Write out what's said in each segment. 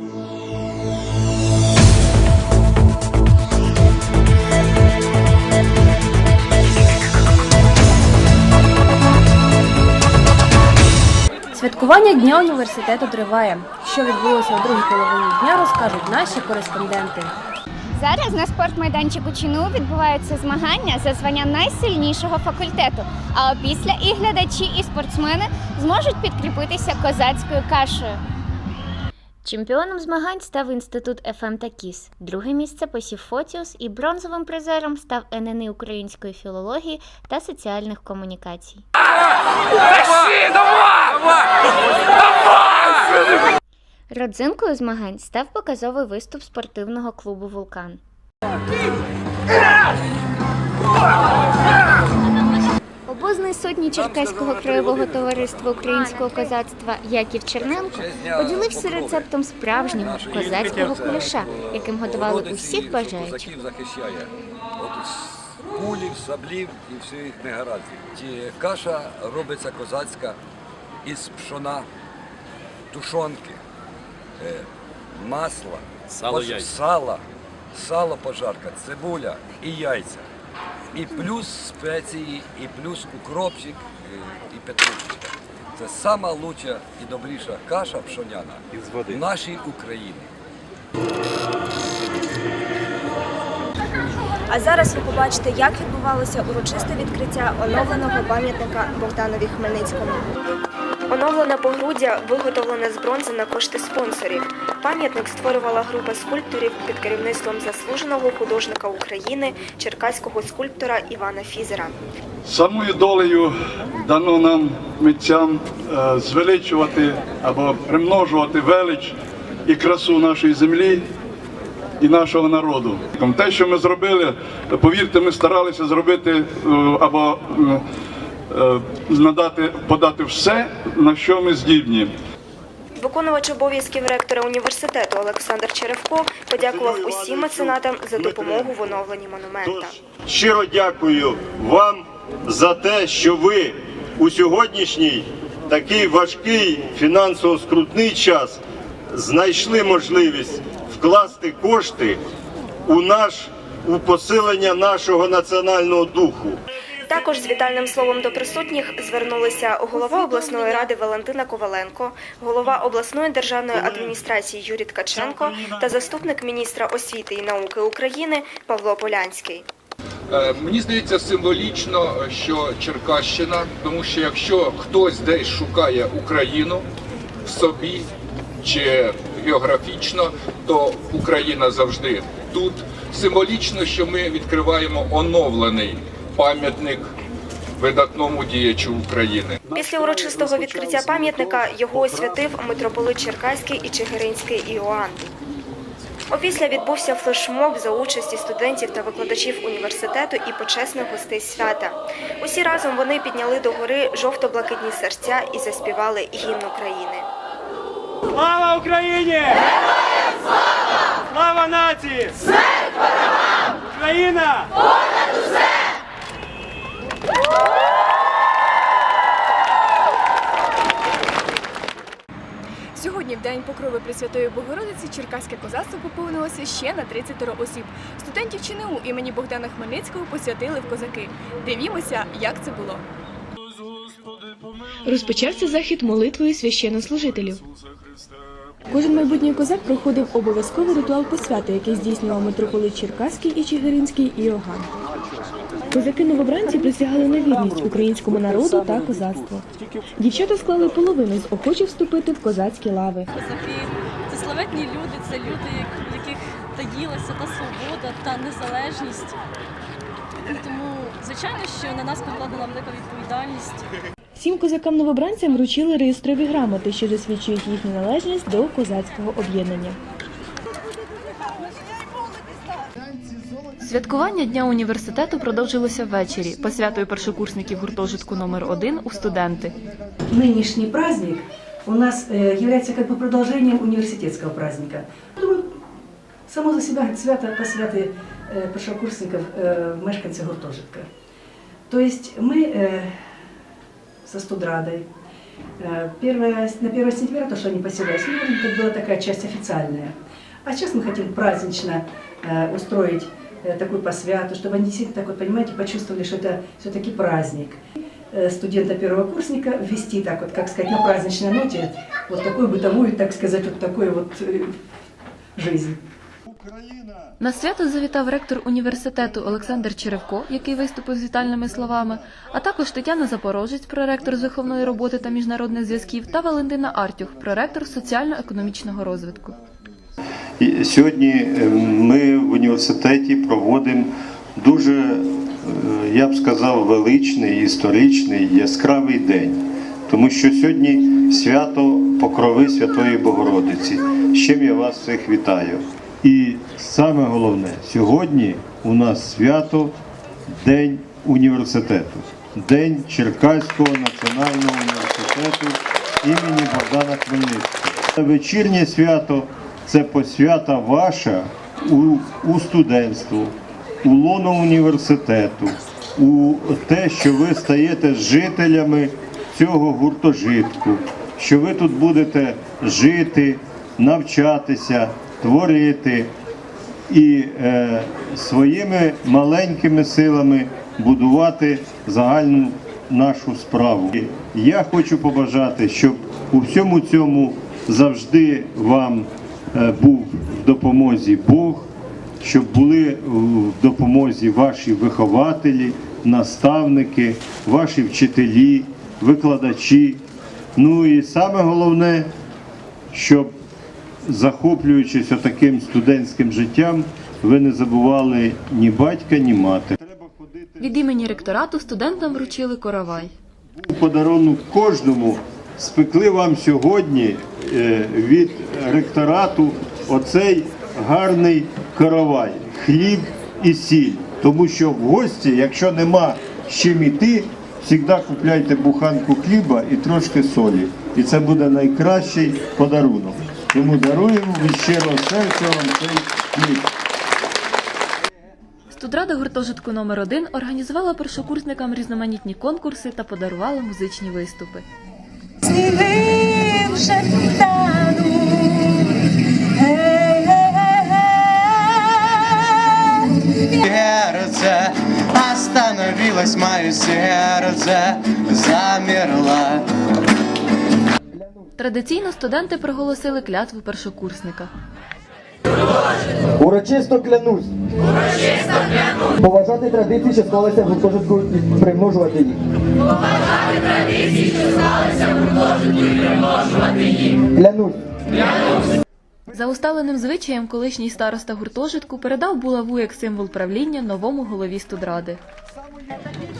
Святкування Дня університету триває. Що відбулося у другій половині дня, розкажуть наші кореспонденти. Зараз на спортмайданчику ЧНУ відбуваються змагання за звання найсильнішого факультету. А опісля і глядачі, і спортсмени зможуть підкріпитися козацькою кашею. Чемпіоном змагань став інститут ФМ та КІС. Друге місце посів Фотіус і бронзовим призером став ННИ української філології та соціальних комунікацій. Родзинкою змагань став показовий виступ спортивного клубу Вулкан. Обозний сотні Черкаського краєвого товариства українського козацтва Яків Черненко поділився рецептом справжнього козацького куліша, яким готували усіх бажаючих. Козаків захищає. От з пулів, саблів і всіх негараздів. Ті каша робиться козацька із пшона, тушонки, е, масла, Сало, сала, сало пожарка, цибуля і яйця. І плюс спеції, і плюс укропчик, і, і петрушечка. Це сама лучша і добріша каша пшоняна Із води. в нашій Україні. А зараз ви побачите, як відбувалося урочисте відкриття оновленого пам'ятника Богданові Хмельницькому. Оновлене погруддя виготовлене з бронзи на кошти спонсорів. Пам'ятник створювала група скульпторів під керівництвом заслуженого художника України, черкаського скульптора Івана Фізера. Самою долею дано нам митцям е, звеличувати або примножувати велич і красу нашої землі і нашого народу. Те, що ми зробили, повірте, ми старалися зробити е, або надати, подати все, на що ми здібні. Виконувач обов'язків ректора університету Олександр Черевко подякував усім меценатам за допомогу в оновленні монумента. Щиро дякую вам за те, що ви у сьогоднішній такий важкий фінансово скрутний час знайшли можливість вкласти кошти у наш у посилення нашого національного духу. Також з вітальним словом до присутніх звернулися голова обласної ради Валентина Коваленко, голова обласної державної адміністрації Юрій Ткаченко та заступник міністра освіти і науки України Павло Полянський. Е, Мені здається символічно, що Черкащина, тому що якщо хтось десь шукає Україну в собі чи географічно, то Україна завжди тут. Символічно, що ми відкриваємо оновлений пам'ятник видатному діячу України. Після урочистого відкриття пам'ятника його освятив митрополит Черкаський і Чигиринський Іоанн. Опісля відбувся флешмоб за участі студентів та викладачів університету і почесних гостей свята. Усі разом вони підняли до гори жовто-блакитні серця і заспівали гімн України. Слава Україні! Слава! Слава нації! Смерть ворогам! Україна! Сьогодні, в день покрови Пресвятої Богородиці, Черкаське козацтво поповнилося ще на 30 осіб. Студентів ЧНУ імені Богдана Хмельницького посвятили в козаки. Дивімося, як це було. Розпочався захід молитвою священнослужителів. Кожен майбутній козак проходив обов'язковий ритуал посвяти, який здійснював митрополит Черкаський і Чигиринський Іоганн. Козаки новобранці присягали на вірність українському народу та козацтву. Дівчата склали половину з охочих вступити в козацькі лави. Козаки це славетні люди, це люди, яких таїлася та свобода, та незалежність. Тому, звичайно, що на нас покладена велика відповідальність. Всім козакам-новобранцям вручили реєстрові грамоти, що засвідчують їхню належність до козацького об'єднання. Святкування Дня університету продовжилося ввечері посвятою першокурсників гуртожитку номер 1 у студенти. Нынешний праздник у нас э, является как бы продолжением университетского праздника. Думаю, само за себя свято посвяти э, першокурсників э, мешканців гуртожитка. То есть ми э, со студрадою Э, Первое, на 1 сентября, то, что они поселились, ну, это была такая часть официальная. А сейчас мы хотим празднично э, устроить э, такую посвяту, чтобы они действительно так вот, понимаете, почувствовали, что это все-таки праздник. Э, Студента первого курсника ввести так вот, как сказать, на праздничной ноте, вот такую бытовую, так сказать, вот такую вот э, жизнь. На свято завітав ректор університету Олександр Черевко, який виступив з вітальними словами, а також Тетяна Запорожець, проректор з виховної роботи та міжнародних зв'язків, та Валентина Артюх, проректор соціально-економічного розвитку. Сьогодні е, ми в університеті проводимо дуже, е, я б сказав, величний, історичний, яскравий день. Тому що сьогодні свято Покрови Святої Богородиці. З чим я вас всіх вітаю. І саме головне, сьогодні у нас свято День університету, День Черкаського національного університету імені Богдана Хмельницького. Вечірнє свято це посвята ваша у, у студентству, у лоно університету, у те, що ви стаєте жителями цього гуртожитку, що ви тут будете жити, навчатися, творити і е, своїми маленькими силами будувати загальну нашу справу. Я хочу побажати, щоб у всьому цьому завжди вам був в допомозі Бог, щоб були в допомозі ваші вихователі, наставники, ваші вчителі, викладачі. Ну і саме головне, щоб захоплюючись таким студентським життям, ви не забували ні батька, ні мати. Від імені ректорату студентам вручили коровай. Подарунок кожному спекли вам сьогодні е, від ректорату оцей гарний каравай, хліб і сіль. Тому що в гості, якщо нема з чим іти, завжди купляйте буханку хліба і трошки солі. І це буде найкращий подарунок. Тому даруємо від щирого серця вам цей хліб. Студрада гуртожитку номер 1 організувала першокурсникам різноманітні конкурси та подарувала музичні виступи. Сердце остановилось, мое сердце замерло. Традиційно студенти проголосили клятву першокурсника. Урочисто клянусь. Урочисто клянусь. Поважати традиції, що склалися в гуртожитку і примножувати їх. Поважати традиції, що склалися в гуртожитку і примножувати їх. Клянусь. За усталеним звичаєм колишній староста гуртожитку передав булаву як символ правління новому голові студради.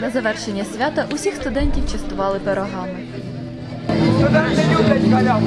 На завершення свята усіх студентів частували пирогами. Студенти люблять халяву.